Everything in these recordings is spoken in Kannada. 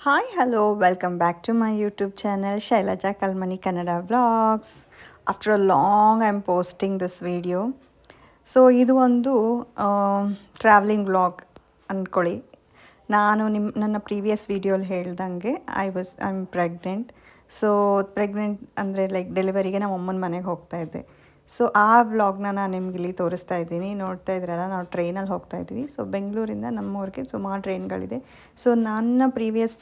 Hi hello welcome back to my YouTube channel Shailaja Kalmani Kannada vlogs after a long I am posting this video so ಇದು ಒಂದು ಟ್ರಾವೆಲಿಂಗ್ ವ್ಲಾಗ್ ಅಂದ್ಕೊಳ್ಳಿ ನಾನು ನಿಮ್ಮ ನನ್ನ ಪ್ರೀವಿಯಸ್ ವೀಡಿಯೋಲಿ ಹೇಳ್ದಂಗೆ I was I am pregnant so pregnant ಅಂದರೆ ಲೈಕ್ ಡೆಲಿವರಿಗೆ ನಮ್ಮ ಅಮ್ಮನ ಮನೆಗೆ ಹೋಗ್ತಾ ಇದ್ದೆ. ಸೊ ಆ ವ್ಲಾಗ್ನ ನಾನು ನಿಮ್ಗೆ ಇಲ್ಲಿ ತೋರಿಸ್ತಾ ಇದ್ದೀನಿ. ನೋಡ್ತಾ ಇದ್ರಲ್ಲ, ನಾವು ಟ್ರೈನಲ್ಲಿ ಹೋಗ್ತಾ ಇದ್ವಿ. ಸೊ ಬೆಂಗಳೂರಿಂದ ನಮ್ಮೂರಿಗೆ ಸುಮಾರು ಟ್ರೈನ್ಗಳಿದೆ ಸೊ ನನ್ನ ಪ್ರೀವಿಯಸ್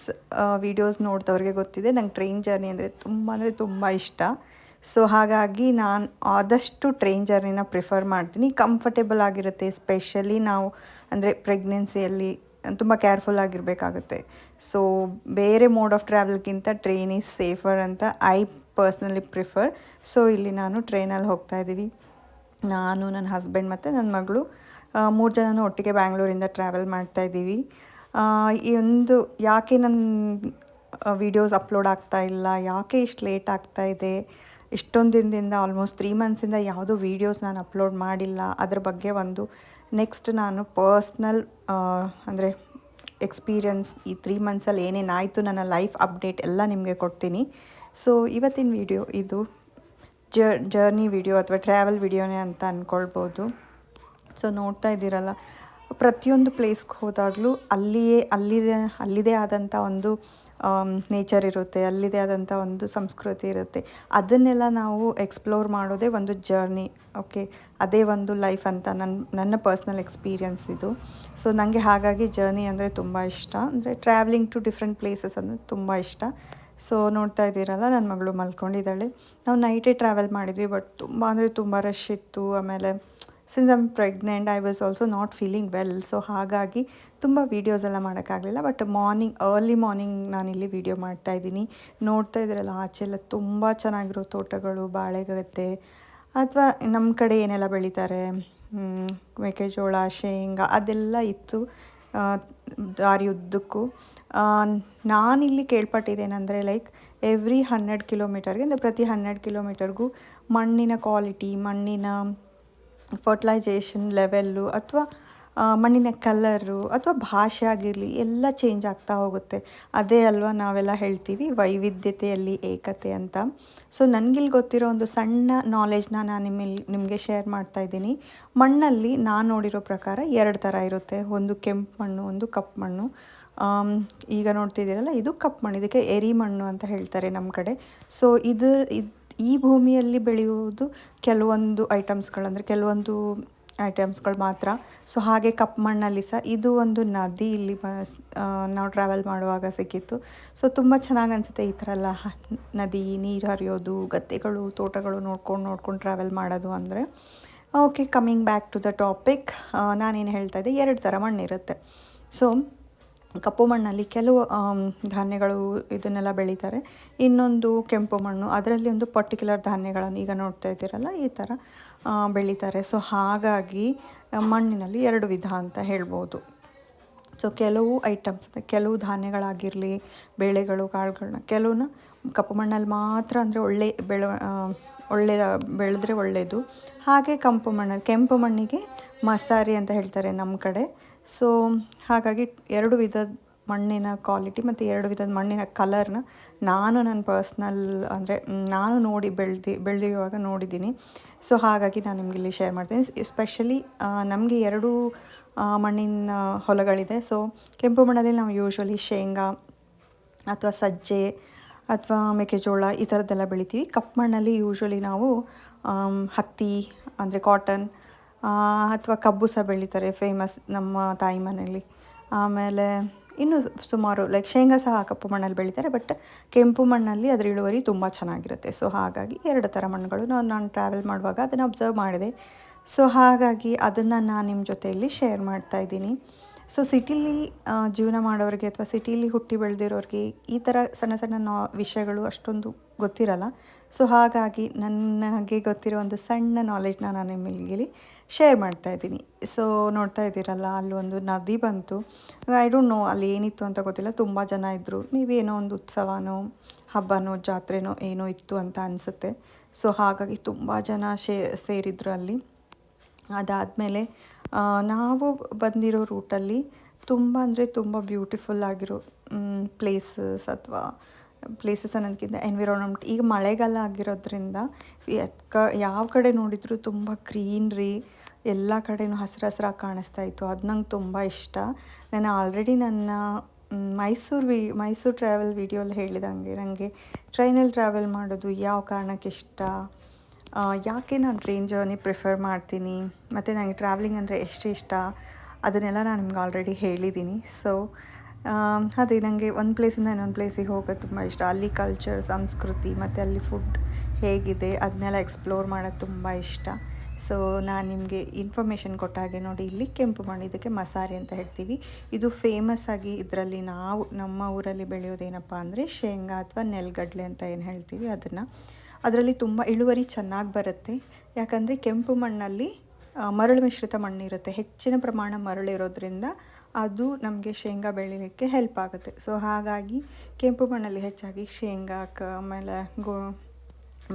ವೀಡಿಯೋಸ್ ನೋಡ್ದವ್ರಿಗೆ ಗೊತ್ತಿದೆ. ನಂಗೆ ಟ್ರೈನ್ ಜರ್ನಿ ಅಂದರೆ ತುಂಬ ಅಂದರೆ ತುಂಬ ಇಷ್ಟ. ಸೊ ಹಾಗಾಗಿ ನಾನು ಆದಷ್ಟು ಟ್ರೈನ್ ಜರ್ನಿನ ಪ್ರಿಫರ್ ಮಾಡ್ತೀನಿ. ಕಂಫರ್ಟೇಬಲ್ ಆಗಿರುತ್ತೆ ಸ್ಪೆಷಲಿ ನಾವು ಅಂದರೆ ಪ್ರೆಗ್ನೆನ್ಸಿಯಲ್ಲಿ ತುಂಬ ಕೇರ್ಫುಲ್ ಆಗಿರಬೇಕಾಗುತ್ತೆ. ಸೊ ಬೇರೆ ಮೋಡ್ ಆಫ್ ಟ್ರಾವೆಲ್ಗಿಂತ ಟ್ರೈನ್ ಈಸ್ ಸೇಫರ್ ಅಂತ ಐ ಪರ್ಸ್ನಲಿ ಪ್ರಿಫರ್ ಸೊ ಇಲ್ಲಿ ನಾನು ಟ್ರೈನಲ್ಲಿ ಹೋಗ್ತಾ ಇದ್ದೀವಿ. ನಾನು, ನನ್ನ ಹಸ್ಬೆಂಡ್ ಮತ್ತು ನನ್ನ ಮಗಳು ಮೂರು ಜನನೂ ಒಟ್ಟಿಗೆ ಬ್ಯಾಂಗ್ಳೂರಿಂದ ಟ್ರಾವೆಲ್ ಮಾಡ್ತಾ ಇದ್ದೀವಿ. ಈ ಒಂದು ಯಾಕೆ ನನ್ನ ವೀಡಿಯೋಸ್ ಅಪ್ಲೋಡ್ ಆಗ್ತಾ ಇಲ್ಲ, ಯಾಕೆ ಇಷ್ಟು ಲೇಟ್ ಆಗ್ತಾ ಇದೆ, ಇಷ್ಟೊಂದು ದಿನದಿಂದ ಆಲ್ಮೋಸ್ಟ್ ತ್ರೀ ಮಂತ್ಸಿಂದ ಯಾವುದೂ ವೀಡಿಯೋಸ್ ನಾನು ಅಪ್ಲೋಡ್ ಮಾಡಿಲ್ಲ. ಅದ್ರ ಬಗ್ಗೆ ಒಂದು ನೆಕ್ಸ್ಟ್ ನಾನು ಪರ್ಸ್ನಲ್ ಅಂದರೆ ಎಕ್ಸ್ಪೀರಿಯನ್ಸ್ ಈ ತ್ರೀ ಮಂತ್ಸಲ್ಲಿ ಏನೇನಾಯಿತು ನನ್ನ ಲೈಫ್ ಅಪ್ಡೇಟ್ ಎಲ್ಲ ನಿಮಗೆ ಕೊಡ್ತೀನಿ. ಸೊ ಇವತ್ತಿನ ವಿಡಿಯೋ ಇದು ಜರ್ನಿ ವಿಡಿಯೋ ಅಥವಾ ಟ್ರಾವೆಲ್ ವಿಡಿಯೋನೇ ಅಂತ ಅಂದ್ಕೊಳ್ಬೋದು ಸೊ ನೋಡ್ತಾ ಇದ್ದೀರಲ್ಲ, ಪ್ರತಿಯೊಂದು ಪ್ಲೇಸ್ಗೆ ಹೋದಾಗಲೂ ಅಲ್ಲಿಯೇ, ಅಲ್ಲಿದೆ, ಅಲ್ಲಿದೇ ಆದಂಥ ಒಂದು ನೇಚರ್ ಇರುತ್ತೆ, ಅಲ್ಲಿದೆ ಆದಂಥ ಒಂದು ಸಂಸ್ಕೃತಿ ಇರುತ್ತೆ. ಅದನ್ನೆಲ್ಲ ನಾವು ಎಕ್ಸ್ಪ್ಲೋರ್ ಮಾಡೋದೇ ಒಂದು ಜರ್ನಿ ಓಕೆ ಅದೇ ಒಂದು ಲೈಫ್ ಅಂತ ನನ್ನ ನನ್ನ ಪರ್ಸ್ನಲ್ ಎಕ್ಸ್ಪೀರಿಯನ್ಸ್ ಇದು. ಸೊ ನನಗೆ ಹಾಗಾಗಿ ಜರ್ನಿ ಅಂದರೆ ತುಂಬ ಇಷ್ಟ. ಅಂದರೆ ಟ್ರಾವೆಲಿಂಗ್ ಟು ಡಿಫ್ರೆಂಟ್ ಪ್ಲೇಸಸ್ ಅಂದರೆ ತುಂಬ ಇಷ್ಟ. ಸೊ ನೋಡ್ತಾ ಇದ್ದೀರಲ್ಲ ನನ್ನ ಮಗಳು ಮಲ್ಕೊಂಡಿದ್ದಾಳೆ. ನಾವು ನೈಟೇ ಟ್ರಾವೆಲ್ ಮಾಡಿದ್ವಿ ಬಟ್ ತುಂಬ ಅಂದರೆ ತುಂಬ ರಶ್ ಇತ್ತು. ಆಮೇಲೆ since I'm pregnant I was also not feeling well so ಹಾಗಾಗಿ ತುಂಬ ವೀಡಿಯೋಸ್ ಎಲ್ಲ ಮಾಡೋಕ್ಕಾಗಲಿಲ್ಲ ಬಟ್ ಮಾರ್ನಿಂಗ್ ಅರ್ಲಿ ಮಾರ್ನಿಂಗ್ ನಾನಿಲ್ಲಿ ವೀಡಿಯೋ ಮಾಡ್ತಾಯಿದ್ದೀನಿ ನೋಡ್ತಾ ಇದ್ರಲ್ಲ ಆಚೆ ಎಲ್ಲ ತುಂಬ ಚೆನ್ನಾಗಿರೋ ತೋಟಗಳು ಬಾಳೆಗತ್ತೆ ಅಥವಾ ನಮ್ಮ ಕಡೆ ಏನೆಲ್ಲ ಬೆಳೀತಾರೆ? ಮೆಕ್ಕೆಜೋಳ ಶೇಂಗಾ ಅದೆಲ್ಲ ಇತ್ತು. ದಾರಿ ಉದ್ದಕ್ಕೂ ನಾನಿಲ್ಲಿ ಕೇಳ್ಪಟ್ಟಿದ್ದೇನೆಂದರೆ ಲೈಕ್ ಎವ್ರಿ ಹನ್ನೆರಡು ಕಿಲೋಮೀಟರ್ಗೆ ಅಂದರೆ ಪ್ರತಿ ಹನ್ನೆರಡು ಕಿಲೋಮೀಟರ್ಗೂ ಮಣ್ಣಿನ ಕ್ವಾಲಿಟಿ ಮಣ್ಣಿನ ಫರ್ಟಿಲೈಜೇಷನ್ ಲೆವೆಲ್ಲು ಅಥವಾ ಮಣ್ಣಿನ ಕಲರು ಅಥವಾ ಭಾಷೆ ಆಗಿರಲಿ, ಎಲ್ಲ ಚೇಂಜ್ ಆಗ್ತಾ ಹೋಗುತ್ತೆ. ಅದೇ ಅಲ್ವಾ ನಾವೆಲ್ಲ ಹೇಳ್ತೀವಿ, ವೈವಿಧ್ಯತೆಯಲ್ಲಿ ಏಕತೆ ಅಂತ. ಸೊ ನನಗಿಲ್ಲಿ ಗೊತ್ತಿರೋ ಒಂದು ಸಣ್ಣ ನಾಲೆಜ್ನ ನಾನು ನಿಮ್ಮಲ್ಲಿ ನಿಮಗೆ ಶೇರ್ ಮಾಡ್ತಾ ಇದ್ದೀನಿ. ಮಣ್ಣಲ್ಲಿ ನಾನು ನೋಡಿರೋ ಪ್ರಕಾರ ಎರಡು ಥರ ಇರುತ್ತೆ. ಒಂದು ಕೆಂಪು ಮಣ್ಣು, ಒಂದು ಕಪ್ಪು ಮಣ್ಣು. ಈಗ ನೋಡ್ತಿದ್ದೀರಲ್ಲ, ಇದು ಕಪ್ಪು ಮಣ್ಣು. ಇದಕ್ಕೆ ಎರಿ ಮಣ್ಣು ಅಂತ ಹೇಳ್ತಾರೆ ನಮ್ಮ ಕಡೆ. ಸೊ ಇದು ಈ ಭೂಮಿಯಲ್ಲಿ ಬೆಳೆಯುವುದು ಕೆಲವೊಂದು ಐಟಮ್ಸ್ಗಳಂದರೆ ಕೆಲವೊಂದು ಐಟಮ್ಸ್ಗಳು ಮಾತ್ರ. ಸೊ ಹಾಗೆ ಕಪ್ಪು ಮಣ್ಣಲ್ಲಿ ಸಹ ಇದು ಒಂದು ನದಿ ಇಲ್ಲಿ ನಾವು ಟ್ರಾವೆಲ್ ಮಾಡುವಾಗ ಸಿಕ್ಕಿತ್ತು. ಸೊ ತುಂಬ ಚೆನ್ನಾಗಿ ಅನಿಸುತ್ತೆ ಈ ಥರ ಎಲ್ಲ ನದಿ ನೀರು ಹರಿಯೋದು, ಗದ್ದೆಗಳು, ತೋಟಗಳು ನೋಡ್ಕೊಂಡು ನೋಡ್ಕೊಂಡು ಟ್ರಾವೆಲ್ ಮಾಡೋದು ಅಂದರೆ. Okay coming back to the topic ನಾನೇನು ಹೇಳ್ತಾ ಇದ್ದೆ? ಎರಡು ಥರ ಮಣ್ಣಿರುತ್ತೆ. ಸೊ ಕಪ್ಪು ಮಣ್ಣಲ್ಲಿ ಕೆಲವು ಧಾನ್ಯಗಳು ಇದನ್ನೆಲ್ಲ ಬೆಳೀತಾರೆ. ಇನ್ನೊಂದು ಕೆಂಪು ಮಣ್ಣು, ಅದರಲ್ಲಿ ಒಂದು ಪರ್ಟಿಕ್ಯುಲರ್ ಧಾನ್ಯಗಳನ್ನು ಈಗ ನೋಡ್ತಾ ಇದ್ದೀರಲ್ಲ, ಈ ಥರ ಬೆಳೀತಾರೆ. ಸೊ ಹಾಗಾಗಿ ಮಣ್ಣಿನಲ್ಲಿ ಎರಡು ವಿಧ ಅಂತ ಹೇಳ್ಬೋದು. ಸೊ ಕೆಲವು ಐಟಮ್ಸ್ ಕೆಲವು ಧಾನ್ಯಗಳಾಗಿರಲಿ, ಬೇಳೆಗಳು, ಕಾಳುಗಳನ್ನ ಕೆಲವನ್ನ ಕಪ್ಪು ಮಣ್ಣಲ್ಲಿ ಮಾತ್ರ ಅಂದರೆ ಒಳ್ಳೆ ಬೆಳೆ ಒಳ್ಳೆಯ ಬೆಳೆದ್ರೆ ಒಳ್ಳೆಯದು. ಹಾಗೆ, ಕಂಪು ಮಣ್ಣಲ್ಲಿ, ಕೆಂಪು ಮಣ್ಣಿಗೆ ಮಸಾರಿ ಅಂತ ಹೇಳ್ತಾರೆ ನಮ್ಮ ಕಡೆ. ಸೊ ಹಾಗಾಗಿ ಎರಡು ವಿಧದ ಮಣ್ಣಿನ ಕ್ವಾಲಿಟಿ ಮತ್ತು ಎರಡು ವಿಧದ ಮಣ್ಣಿನ ಕಲರ್ನ ನಾನು ನನ್ನ ಪರ್ಸ್ನಲ್ ಅಂದರೆ ನಾನು ನೋಡಿ ಬೆಳೆದು, ಬೆಳೆದಿರುವಾಗ ನೋಡಿದ್ದೀನಿ. ಸೊ ಹಾಗಾಗಿ ನಾನು ನಿಮಗೆ ಇಲ್ಲಿ ಶೇರ್ ಮಾಡ್ತೀನಿ. ಎಸ್ಪೆಷಲಿ ನಮಗೆ ಎರಡು ಮಣ್ಣಿನ ಹೊಲಗಳಿದೆ. ಸೊ ಕೆಂಪು ಮಣ್ಣಲ್ಲಿ ನಾವು ಯೂಶ್ವಲಿ ಶೇಂಗಾ ಅಥವಾ ಸಜ್ಜೆ ಅಥವಾ ಮೆಕ್ಕೆಜೋಳ ಈ ಥರದ್ದೆಲ್ಲ ಬೆಳಿತೀವಿ. ಕಪ್ಪು ಮಣ್ಣಲ್ಲಿ ಯೂಶ್ವಲಿ ನಾವು ಹತ್ತಿ ಅಂದರೆ ಕಾಟನ್ ಅಥವಾ ಕಬ್ಬು ಸಹ ಬೆಳೀತಾರೆ ಫೇಮಸ್ ನಮ್ಮ ತಾಯಿ ಮನೆಯಲ್ಲಿ. ಆಮೇಲೆ ಇನ್ನು ಸುಮಾರು ಲೈಕ್ ಶೇಂಗಾ ಸಹ ಕಪ್ಪು ಮಣ್ಣಲ್ಲಿ ಬೆಳೀತಾರೆ ಬಟ್ ಕೆಂಪು ಮಣ್ಣಲ್ಲಿ ಅದರ ಇಳುವರಿ ತುಂಬ ಚೆನ್ನಾಗಿರುತ್ತೆ. ಸೊ ಹಾಗಾಗಿ ಎರಡು ಥರ ಮಣ್ಣುಗಳು ನಾನು ನಾನು ಟ್ರಾವೆಲ್ ಮಾಡುವಾಗ ಅದನ್ನು ಅಬ್ಸರ್ವ್ ಮಾಡಿದೆ. ಸೊ ಹಾಗಾಗಿ ಅದನ್ನು ನಾನು ನಿಮ್ಮ ಜೊತೆಯಲ್ಲಿ ಶೇರ್ ಮಾಡ್ತಾ ಇದ್ದೀನಿ. ಸೊ ಸಿಟಿಲಿ ಜೀವನ ಮಾಡೋರಿಗೆ ಅಥವಾ ಸಿಟಿಲಿ ಹುಟ್ಟಿ ಬೆಳೆದಿರೋರಿಗೆ ಈ ಥರ ಸಣ್ಣ ಸಣ್ಣ ನಾ, ವಿಷಯಗಳು ಅಷ್ಟೊಂದು ಗೊತ್ತಿರಲ್ಲ. ಸೊ ಹಾಗಾಗಿ ನನಗೆ ಗೊತ್ತಿರೋ ಒಂದು ಸಣ್ಣ ನಾಲೆಜ್ನ ನಾನು ನಿಮ್ಮಲ್ಲಿ ಶೇರ್ ಮಾಡ್ತಾ ಇದ್ದೀನಿ. ಸೊ ನೋಡ್ತಾ ಇದ್ದೀರಲ್ಲ ಅಲ್ಲೊಂದು ನದಿ ಬಂತು. ಐ ಡೋಂಟ್ ನೋ ಅಲ್ಲಿ ಏನಿತ್ತು ಅಂತ ಗೊತ್ತಿಲ್ಲ. ತುಂಬ ಜನ ಇದ್ದರು ಮೇ ಬಿ ಏನೋ ಒಂದು ಉತ್ಸವನೋ, ಹಬ್ಬನೋ, ಜಾತ್ರೆನೋ ಏನೋ ಇತ್ತು ಅಂತ ಅನಿಸುತ್ತೆ. ಸೊ ಹಾಗಾಗಿ ತುಂಬ ಜನ ಶೇ, ಸೇರಿದ್ರು ಅಲ್ಲಿ. ಅದಾದಮೇಲೆ ನಾವು ಬಂದಿರೋ ರೂಟಲ್ಲಿ ತುಂಬ ಅಂದರೆ ತುಂಬ ಬ್ಯೂಟಿಫುಲ್ ಆಗಿರೋ ಪ್ಲೇಸಸ್ ಅಥವಾ ಪ್ಲೇಸಸ್ ಅನ್ನೋದಕ್ಕಿಂತ ಎನ್ವಿರಾನ್ಮೆಂಟ್ ಈಗ ಮಳೆಗಾಲ ಆಗಿರೋದ್ರಿಂದ ಯಾವ ಕಡೆ ನೋಡಿದರೂ ತುಂಬ ಗ್ರೀನ್ರಿ, ಎಲ್ಲ ಕಡೆನೂ ಹಸಿರು ಹಸಿರಾಗಿ ಕಾಣಿಸ್ತಾ ಇತ್ತು. ಅದು ನಂಗೆ ತುಂಬ ಇಷ್ಟ. ನಾನು ಆಲ್ರೆಡಿ ನನ್ನ ಮೈಸೂರು ವಿ, ಮೈಸೂರು ಟ್ರಾವೆಲ್ ವೀಡಿಯೋಲಿ ಹೇಳಿದಂಗೆ ನನಗೆ ಟ್ರೈನಲ್ಲಿ ಟ್ರಾವೆಲ್ ಮಾಡೋದು ಯಾವ ಕಾರಣಕ್ಕೆ ಇಷ್ಟ? ಯಾಕೆ ನಾನು ಟ್ರೈನ್ ಜರ್ನಿ ಪ್ರಿಫರ್ ಮಾಡ್ತೀನಿ? ಮತ್ತು ನನಗೆ ಟ್ರಾವೆಲಿಂಗ್ ಅಂದರೆ ಎಷ್ಟು ಇಷ್ಟ? ಅದನ್ನೆಲ್ಲ ನಾನು ನಿಮ್ಗೆ ಆಲ್ರೆಡಿ ಹೇಳಿದ್ದೀನಿ ಸೊ ಅದೇ ನನಗೆ ಒಂದು ಪ್ಲೇಸಿಂದ ಇನ್ನೊಂದು ಪ್ಲೇಸಿಗೆ ಹೋಗೋದು ತುಂಬ ಇಷ್ಟ. ಅಲ್ಲಿ ಕಲ್ಚರ್ ಸಂಸ್ಕೃತಿ, ಮತ್ತು ಅಲ್ಲಿ ಫುಡ್ ಹೇಗಿದೆ ಅದನ್ನೆಲ್ಲ ಎಕ್ಸ್ಪ್ಲೋರ್ ಮಾಡೋದು ತುಂಬ ಇಷ್ಟ. ಸೊ ನಾನು ನಿಮಗೆ ಇನ್ಫಾರ್ಮೇಷನ್ ಕೊಟ್ಟ ಹಾಗೆ ನೋಡಿ ಇಲ್ಲಿ ಕೆಂಪು ಮಣ್ಣು ಇದಕ್ಕೆ ಮಸಾರಿ ಅಂತ ಹೇಳ್ತೀವಿ. ಇದು ಫೇಮಸ್ ಆಗಿ ಇದರಲ್ಲಿ ನಾವು ನಮ್ಮ ಊರಲ್ಲಿ ಬೆಳೆಯೋದೇನಪ್ಪ ಅಂದರೆ ಶೇಂಗಾ ಅಥವಾ ನೆಲಗಡಲೆ ಅಂತ ಏನು ಹೇಳ್ತೀವಿ ಅದನ್ನು. ಅದರಲ್ಲಿ ತುಂಬ ಇಳುವರಿ ಚೆನ್ನಾಗಿ ಬರುತ್ತೆ. ಯಾಕಂದರೆ ಕೆಂಪು ಮಣ್ಣಲ್ಲಿ ಮರಳು ಮಿಶ್ರಿತ ಮಣ್ಣಿರುತ್ತೆ. ಹೆಚ್ಚಿನ ಪ್ರಮಾಣ ಮರಳಿರೋದ್ರಿಂದ ಅದು ನಮಗೆ ಶೇಂಗಾ ಬೆಳೀಲಿಕ್ಕೆ ಹೆಲ್ಪ್ ಆಗುತ್ತೆ. ಸೊ ಹಾಗಾಗಿ ಕೆಂಪು ಮಣ್ಣಲ್ಲಿ ಹೆಚ್ಚಾಗಿ ಶೇಂಗಾ ಆಮೇಲೆ ಗೋ,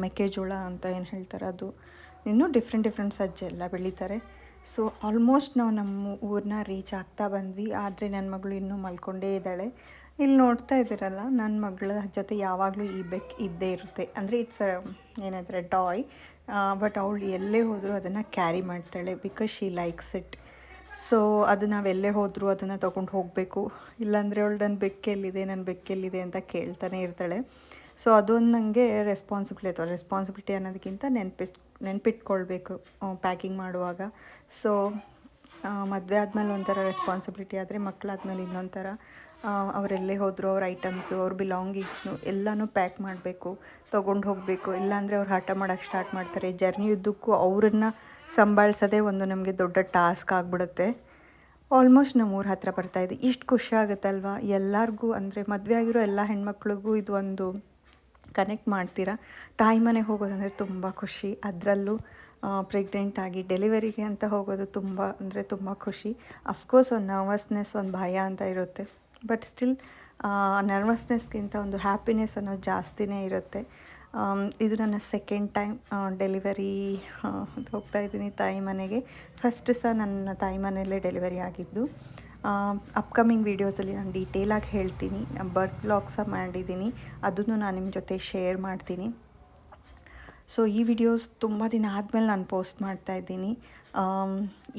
ಮೆಕ್ಕೆಜೋಳ ಅಂತ ಏನು ಹೇಳ್ತಾರೆ ಅದು. ಇನ್ನೂ ಡಿಫ್ರೆಂಟ್ ಡಿಫ್ರೆಂಟ್ ಸಜ್ಜೆ ಎಲ್ಲ ಬೆಳೀತಾರೆ. ಸೊ ಆಲ್ಮೋಸ್ಟ್ ನಾವು ನಮ್ಮ ಊರನ್ನ ರೀಚ್ ಆಗ್ತಾ ಬಂದ್ವಿ. ಆದರೆ ನನ್ನ ಮಗಳು ಇನ್ನೂ ಮಲ್ಕೊಂಡೇ ಇದ್ದಾಳೆ. ಇಲ್ಲಿ ನೋಡ್ತಾ ಇದ್ದೀರಲ್ಲ ನನ್ನ ಮಗಳ ಜೊತೆ ಯಾವಾಗಲೂ ಈ ಬೆಕ್ ಇದ್ದೇ ಇರುತ್ತೆ. ಅಂದರೆ ಇಟ್ಸ್ ಏನಾದರೆ ಟಾಯ್ ಬಟ್ ಅವಳು ಎಲ್ಲೇ ಹೋದರೂ ಅದನ್ನು ಕ್ಯಾರಿ ಮಾಡ್ತಾಳೆ because she likes it so ಅದು ನಾವೆಲ್ಲೇ ಹೋದರೂ ಅದನ್ನು ತೊಗೊಂಡು ಹೋಗಬೇಕು. ಇಲ್ಲಾಂದರೆ ಅವಳು ನನ್ನ ಬೆಕ್ಕೆಲ್ಲಿದೆ ನನ್ನ ಬೆಕ್ಕೆಲ್ಲಿದೆ ಅಂತ ಕೇಳ್ತಾನೆ ಇರ್ತಾಳೆ. ಸೊ ಅದೊಂದು ನನಗೆ ರೆಸ್ಪಾನ್ಸಿಬಿಲಿಟಿ ಅಥವಾ ರೆಸ್ಪಾನ್ಸಿಬಿಲಿಟಿ ಅನ್ನೋದಕ್ಕಿಂತ ನೆನ್ಪಿಸ್, ನೆನ್ಪಿಟ್ಕೊಳ್ಬೇಕು ಪ್ಯಾಕಿಂಗ್ ಮಾಡುವಾಗ. ಸೊ ಮದುವೆ ಆದಮೇಲೆ ಒಂಥರ ರೆಸ್ಪಾನ್ಸಿಬಿಲಿಟಿ ಆದರೆ ಮಕ್ಕಳಾದ್ಮೇಲೆ ಇನ್ನೊಂಥರ ಅವರೆಲ್ಲೇ ಹೋದರು, ಅವ್ರ ಐಟಮ್ಸು ಅವ್ರ ಬಿಲಾಂಗಿಂಗ್ಸ್ನು ಎಲ್ಲನೂ ಪ್ಯಾಕ್ ಮಾಡಬೇಕು, ತೊಗೊಂಡು ಹೋಗಬೇಕು. ಇಲ್ಲಾಂದರೆ ಅವ್ರು ಹಠ ಮಾಡೋಕ್ಕೆ ಸ್ಟಾರ್ಟ್ ಮಾಡ್ತಾರೆ. ಜರ್ನಿ ಉದ್ದಕ್ಕೂ ಅವರನ್ನು ಸಂಭಾಳಿಸೋದೇ ಒಂದು ನಮಗೆ ದೊಡ್ಡ ಟಾಸ್ಕ್ ಆಗಿಬಿಡುತ್ತೆ. ಆಲ್ಮೋಸ್ಟ್ ನಮ್ಮ ಊರ ಹತ್ರ ಇದೆ. ಇಷ್ಟು ಖುಷಿ ಆಗುತ್ತಲ್ವಾ? ಎಲ್ಲರಿಗೂ ಅಂದರೆ ಮದುವೆ ಆಗಿರೋ ಎಲ್ಲ ಹೆಣ್ಮಕ್ಳಿಗೂ ಇದು ಒಂದು ಕನೆಕ್ಟ್ ಮಾಡ್ತೀರಾ? ತಾಯಿ ಮನೆಗೆ ಹೋಗೋದಂದರೆ ತುಂಬ ಖುಷಿ. ಅದರಲ್ಲೂ ಪ್ರೆಗ್ನೆಂಟ್ ಆಗಿ ಡೆಲಿವರಿಗೆ ಅಂತ ಹೋಗೋದು ತುಂಬ ಅಂದರೆ ತುಂಬ ಖುಷಿ. ಅಫ್ಕೋರ್ಸ್ ಒಂದು ನರ್ವಸ್ನೆಸ್ ಒಂದು ಭಯ ಅಂತ ಇರುತ್ತೆ. ಬಟ್ ಸ್ಟಿಲ್ ನರ್ವಸ್ನೆಸ್ಗಿಂತ ಒಂದು ಹ್ಯಾಪಿನೆಸ್ ಅನ್ನೋದು ಜಾಸ್ತಿನೇ ಇರುತ್ತೆ. ಇದು ನನ್ನ ಸೆಕೆಂಡ್ ಟೈಮ್ ಡೆಲಿವರಿ ಹೋಗ್ತಾ ಇದ್ದೀನಿ ತಾಯಿ ಮನೆಗೆ. ಫಸ್ಟ್ ಸಹ ನನ್ನ ತಾಯಿ ಮನೆಯಲ್ಲೇ ಡೆಲಿವರಿ ಆಗಿದ್ದು. ಅಪ್ಕಮಿಂಗ್ ವೀಡಿಯೋಸಲ್ಲಿ ನಾನು ಡೀಟೇಲಾಗಿ ಹೇಳ್ತೀನಿ. ಬರ್ತ್ ಬ್ಲಾಗ್ ಸಹ ಮಾಡಿದ್ದೀನಿ. ಅದನ್ನು ನಾನು ನಿಮ್ಮ ಜೊತೆ ಶೇರ್ ಮಾಡ್ತೀನಿ. ಸೊ, ಈ ವಿಡಿಯೋಸ್ ತುಂಬ ದಿನ ಆದಮೇಲೆ ನಾನು ಪೋಸ್ಟ್ ಮಾಡ್ತಾ ಇದ್ದೀನಿ.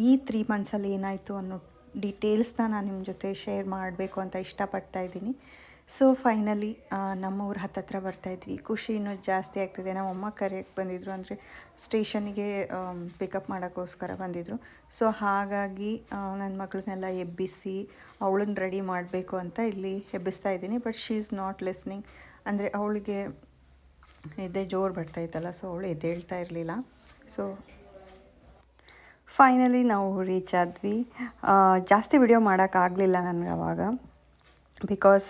ಈ ತ್ರೀ ಮಂತ್ಸಲ್ಲಿ ಏನಾಯಿತು ಅನ್ನೋ ಡೀಟೇಲ್ಸ್ನ ನಾನು ನಿಮ್ಮ ಜೊತೆ ಶೇರ್ ಮಾಡಬೇಕು ಅಂತ ಇಷ್ಟಪಡ್ತಾ ಇದ್ದೀನಿ. ಸೊ ಫೈನಲಿ ನಮ್ಮ ಹತ್ತತ್ರ ಹತ್ತತ್ರ ಬರ್ತಾಯಿದ್ವಿ ಖುಷಿ ಇನ್ನೂ ಜಾಸ್ತಿ ಆಗ್ತಿದೆ. ನಮ್ಮಮ್ಮ ಕರೆಯಕ್ಕೆ ಬಂದಿದ್ದರು ಅಂದರೆ ಸ್ಟೇಷನಿಗೆ ಪಿಕಪ್ ಮಾಡೋಕ್ಕೋಸ್ಕರ ಬಂದಿದ್ದರು ಸೊ ಹಾಗಾಗಿ ನನ್ನ ಮಗಳನ್ನೆಲ್ಲ ಎಬ್ಬಿಸಿ ಅವಳನ್ನ ರೆಡಿ ಮಾಡಬೇಕು ಅಂತ ಇಲ್ಲಿ ಎಬ್ಬಿಸ್ತಾ ಇದ್ದೀನಿ. But she is not listening ಅಂದರೆ ಅವಳಿಗೆ ಎದೆ ಜೋರು ಬರ್ತಾಯಿತ್ತಲ್ಲ ಸೊ ಅವಳು ಎದ್ದೇಳ್ತಾ ಇರಲಿಲ್ಲ. ಸೊ ಫೈನಲಿ ನಾವು ರೀಚ್ ಆದ್ವಿ. ಜಾಸ್ತಿ ವಿಡಿಯೋ ಮಾಡೋಕ್ಕಾಗಲಿಲ್ಲ ನನಗೆ ಅವಾಗ. ಬಿಕಾಸ್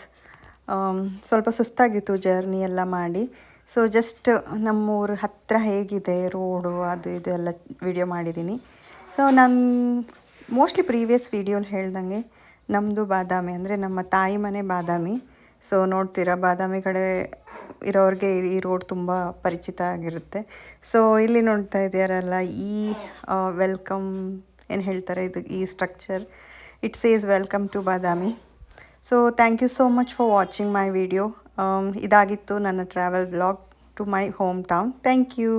ಸ್ವಲ್ಪ ಸುಸ್ತಾಗಿತ್ತು ಜರ್ನಿ ಎಲ್ಲ ಮಾಡಿ. ಸೊ ಜಸ್ಟ್ ನಮ್ಮೂರ ಹತ್ತಿರ ಹೇಗಿದೆ ರೋಡು ಅದು ಇದು ಎಲ್ಲ ವಿಡಿಯೋ ಮಾಡಿದ್ದೀನಿ ಸೊ ನಾನು ಮೋಸ್ಟ್ಲಿ ಪ್ರೀವಿಯಸ್ ವೀಡಿಯೋಲಿ ಹೇಳ್ದಂಗೆ ನಮ್ಮದು ಬಾದಾಮಿ, ಅಂದರೆ ನಮ್ಮ ತಾಯಿ ಮನೆ ಬಾದಾಮಿ. ಸೊ ನೋಡ್ತೀರಾ, ಬಾದಾಮಿ ಕಡೆ ಇರೋರಿಗೆ ಈ ರೋಡ್ ತುಂಬ ಪರಿಚಿತ ಆಗಿರುತ್ತೆ. ಸೊ ಇಲ್ಲಿ ನೋಡ್ತಾ ಇದ್ದೀರಲ್ಲ ಈ ವೆಲ್ಕಮ್ ಏನು ಹೇಳ್ತಾರೆ ಇದು, ಈ structure it says welcome to Badami so thank you so much for watching my video ಇದಾಗಿತ್ತು ನನ್ನ travel blog to my home town thank you